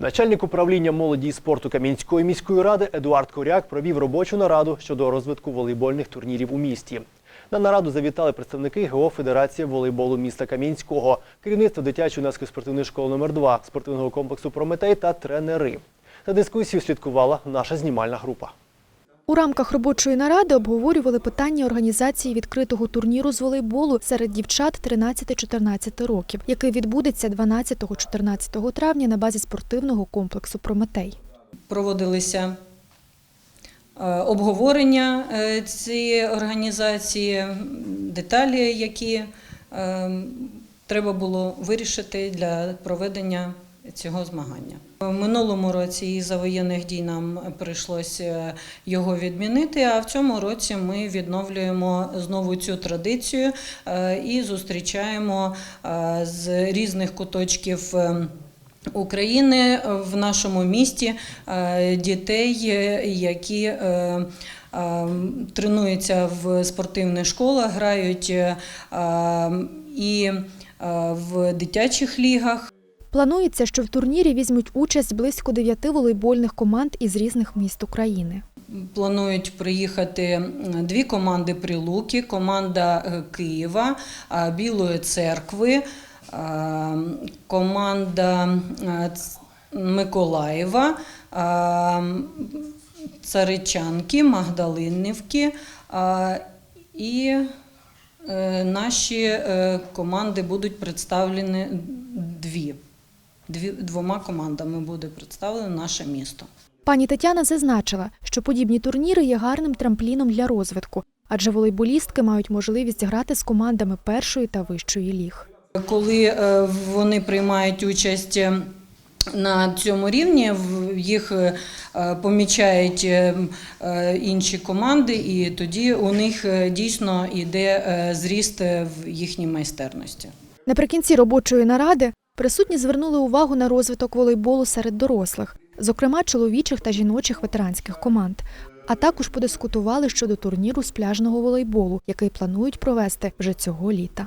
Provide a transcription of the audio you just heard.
Начальник управління молоді і спорту Кам'янської міської ради Едуард Коряк провів робочу нараду щодо розвитку волейбольних турнірів у місті. На нараду завітали представники ГО Федерації волейболу міста Кам'янського, керівництво дитячої юнацької спортивної школи номер 2 спортивного комплексу Прометей та тренери. За дискусію слідкувала наша знімальна група. У рамках робочої наради обговорювали питання організації відкритого турніру з волейболу серед дівчат 13-14 років, який відбудеться 12-14 травня на базі спортивного комплексу Прометей. проводилися е, обговорення е, цієї організації, деталі, які е, треба було вирішити для проведення цього змагання. В минулому році із-за воєнних дій нам прийшлося його відмінити, а в цьому році ми відновлюємо знову цю традицію е, і зустрічаємо е, з різних куточків. е, України в нашому місті е, дітей, е, які е, е, тренуються в спортивних школах, грають е, е, і е, в дитячих лігах. Планується, що в турнірі візьмуть участь близько дев'яти волейбольних команд із різних міст України. Планують приїхати дві команди Прилуки, команда е, Києва, Білої церкви, команда Миколаєва, Царичанки, Магдалинівки і е, наші е, команди будуть представлені дві. Двома командами буде представлено наше місто. Пані Тетяна зазначила, що подібні турніри є гарним трампліном для розвитку, адже волейболістки мають можливість грати з командами першої та вищої ліг. Коли е, вони приймають участь е, на цьому рівні, їх е, помічають інші команди, і тоді у них дійсно йде зріст в їхній майстерності. Наприкінці робочої наради присутні звернули увагу на розвиток волейболу серед дорослих, зокрема чоловічих та жіночих ветеранських команд. А також подискутували щодо турніру з пляжного волейболу, який планують провести вже цього літа.